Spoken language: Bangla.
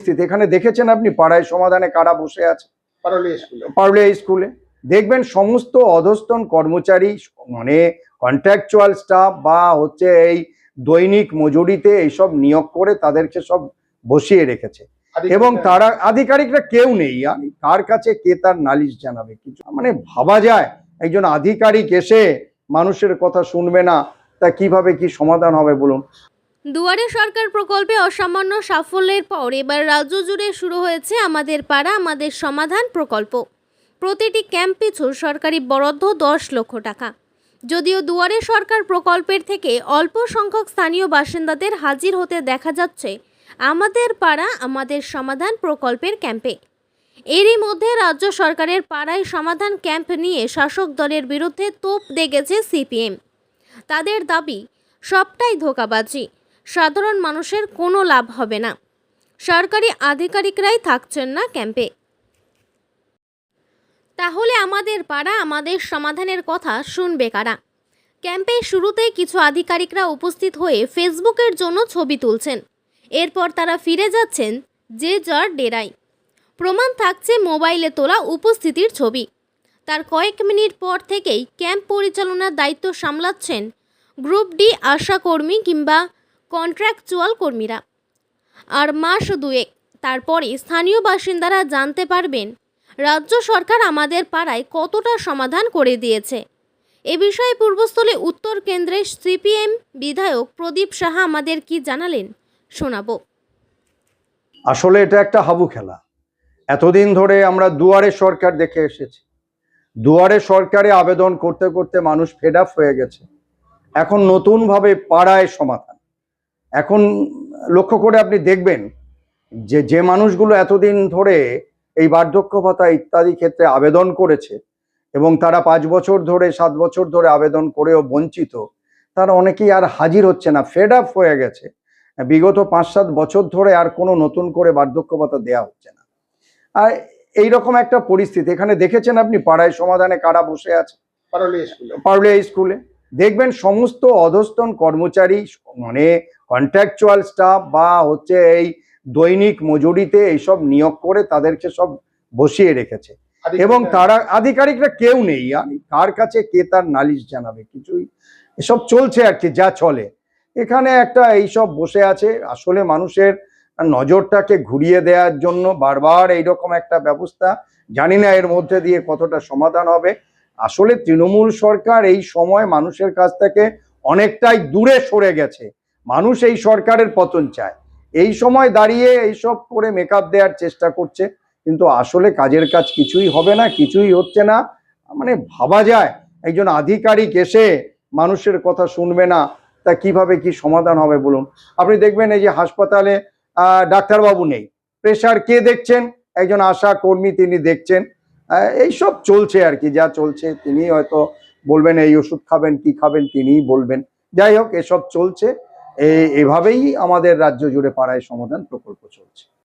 পরিস্থিতি এখানে দেখেছেন আপনি পাড়ায় সমাধানে কারা বসে আছে? পারলে স্কুলে। স্কুলে। দেখবেন সমস্ত অধস্তন কর্মচারী মানে কন্ট্রাকচুয়াল স্টাফ বা হচ্ছে এই দৈনিক মজুরিতে এইসব নিয়োগ করে তাদেরকে সব বসিয়ে রেখেছে। এবং তারা আধিকারিকরা কেউ নেই। কার কাছে কে তার নালিশ জানাবে? কিছু মানে ভাবা যায় একজন আধিকারিক এসে মানুষের কথা শুনবে না তা কীভাবে কি সমাধান হবে বলুন? দুয়ারে সরকার প্রকল্পে অসামান্য সাফল্যের পর এবার রাজ্য জুড়ে শুরু হয়েছে আমাদের পাড়া, আমাদের সমাধান প্রকল্প। প্রতিটি ক্যাম্প পিছু সরকারি বরাদ্দ দশ লক্ষ টাকা। যদিও দুয়ারে সরকার প্রকল্পের থেকে অল্প সংখ্যক স্থানীয় বাসিন্দাদের হাজির হতে দেখা যাচ্ছে, আমাদের পাড়া, আমাদের সমাধান প্রকল্পের ক্যাম্পে। এরই মধ্যে রাজ্য সরকারের পাড়ায় সমাধান ক্যাম্প নিয়ে শাসক দলের বিরুদ্ধে তোপ দেগেছে সিপিএম। তাদের দাবি, সবটাই ধোকাবাজি। সাধারণ মানুষের কোনো লাভ হবে না। সরকারি আধিকারিকরাই থাকছেন না ক্যাম্পে। তাহলে আমাদের পাড়া আমাদের সমাধানের কথা শুনবে কারা? ক্যাম্পে শুরুতেই কিছু আধিকারিকরা উপস্থিত হয়ে ফেসবুকের জন্য ছবি তুলছেন। এরপর তারা ফিরে যাচ্ছেন যে যার ডেরায়। প্রমাণ থাকছে মোবাইলে তোলা উপস্থিতির ছবি। তার কয়েক মিনিট পর থেকেই ক্যাম্প পরিচালনার দায়িত্ব সামলাচ্ছেন গ্রুপ ডি আশাকর্মী কিংবা কন্ট্রাকচুয়াল কর্মীরা। আর মাস দুয়েক তারপরে স্থানীয় বাসিন্দারা জানতে পারবেন, রাজ্য সরকার আমাদের পাড়ায় কতটা সমাধান করে দিয়েছে। এ বিষয়ে পূর্বস্থলে উত্তর কেন্দ্রের সিপিএম বিধায়ক প্রদীপ সাহা আমাদের কি জানালেন, শোনাবো। আসলে এটা একটা হাবু খেলা। এতদিন ধরে আমরা দুয়ারে সরকার দেখে এসেছি। দুয়ারে সরকারে আবেদন করতে করতে মানুষ ফেড হয়ে গেছে। এখন নতুনভাবে পাড়ায় সমাধান। এখন লক্ষ্য করে আপনি দেখবেন যে যে মানুষগুলো এতদিন ধরে এই বার্ধক্য ভাতা ইত্যাদি ক্ষেত্রে আবেদন করেছে এবং তারা পাঁচ বছর ধরে সাত বছর ধরে আবেদন করেও বঞ্চিত তারা অনেকেই আর হাজির হচ্ছে না ফেড আপ হয়ে গেছে। বিগত পাঁচ সাত বছর ধরে আর কোনো নতুন করে বার্ধক্য ভাতা দেওয়া হচ্ছে না। আর এই রকম একটা পরিস্থিতি এখানে দেখেছেন আপনি পাড়ায় সমাধানে কারা বসে আছে? পারলে স্কুলে। দেখবেন সমস্ত অধস্তন কর্মচারী মানে কন্ট্রাকচুয়াল স্টাফ বা হচ্ছে এই দৈনিক মজুরিতে এইসব নিয়োগ করে তাদেরকে সব বসিয়ে রেখেছে। এবং তারা আধিকারিকরা কেউ নেই কার কাছে কে তার নালিশ জানাবে? কিছুই এসব চলছে আর কি যা চলে। এখানে একটা এইসব বসে আছে আসলে মানুষের নজরটাকে ঘুরিয়ে দেওয়ার জন্য বারবার এইরকম একটা ব্যবস্থা জানি না এর মধ্যে দিয়ে কতটা সমাধান হবে। আসলে তৃণমূল সরকার এই সময় মানুষের কাছ থেকে অনেকটাই দূরে সরে গেছে। মানুষ এই সরকারের পতন চায়। এই সময় দাঁড়িয়ে এইসব করে মেকআপ দেওয়ার চেষ্টা করছে, কিন্তু আসলে কাজের কাজ কিছুই হবে না, কিছুই হচ্ছে না। মানে ভাবা যায়, একজন আধিকারিক এসে মানুষের কথা শুনবে না, তা কীভাবে কি সমাধান হবে বলুন? আপনি দেখবেন এই যে হাসপাতালে ডাক্তারবাবু নেই। প্রেশার কে দেখছেন? একজন আশা কর্মী তিনি দেখছেন। এইসব চলছে আর কি, যা চলছে, তিনি হয়তো বলবেন, এই ওষুধ খাবেন, কি খাবেন? তিনিই বলবেন। যাই হোক, এসব চলছে। এভাবেই আমাদের রাজ্য জুড়ে পাড়ায় সমাধান প্রকল্প চলছে।